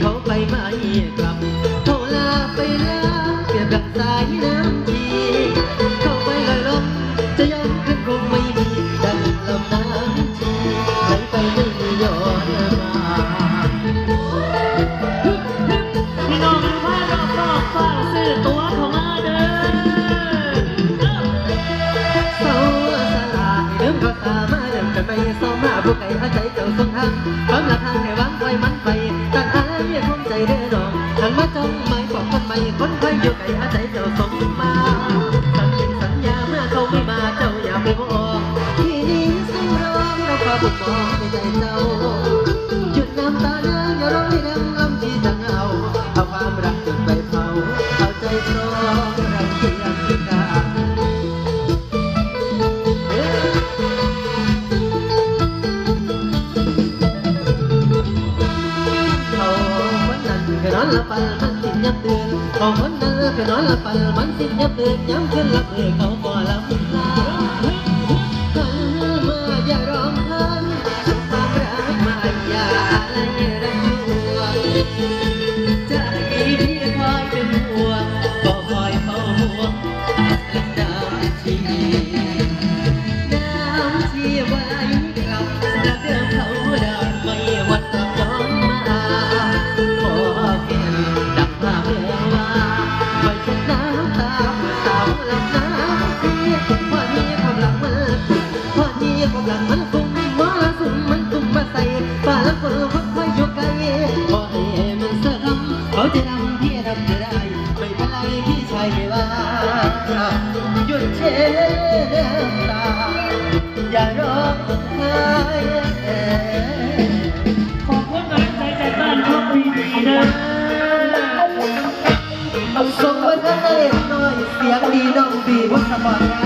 เขาไปไม่กลับโทรลาไปแล้วเกี่ยบกับสายน้ำทีเข้าไปลอยลมจะย้อนขึ้นคงไม่มีดังลำน้ำทีไหลไปไม่มีย้อนมาพี่น้องมีผ้ารอบรอบฟ้าซื้อตัวเขาาเด้อเศร้าสลายเริ่มก็สามารถเดินกันไปเศร้ามาผู้ไก่อาใจเจ้าทรงทางความละทางให้วังไว้มัน ใจเด้อดอกหันมาจ้องไม่บอกคนไม่คนไทยอยู่ไกลอาใจเจ้าส่งมาสัญญาสัญญาเมื่อเขาไม่มาเจ้าอย่าไปบอกที่นี้ซึ่งร้องเราก็บุกมองในใจเจ้า นนั้นอนละปันมันสิยับเตือนบางคนนั้นก็นอนละปันมันสิยับเตือนย้ำขึ้นละเมือเขาบ่ลำลา มันฟุ้งมอละสุ่มมันตุ่มมาใส่ป่าละคนวัดไว้อยู่ไกลพอให้มันสื่อมเขาจะทำที่ทำจะได้ไม่เป็นไรพี่ชายไม่ว่าหยุดเช็ดตาอย่าร้องไห้ขอบคุณกำลังใจจากบ้านครอบครัวดีๆเด้อส่งมาได้หน่อยเสียงดีน้องปีพุทธบาล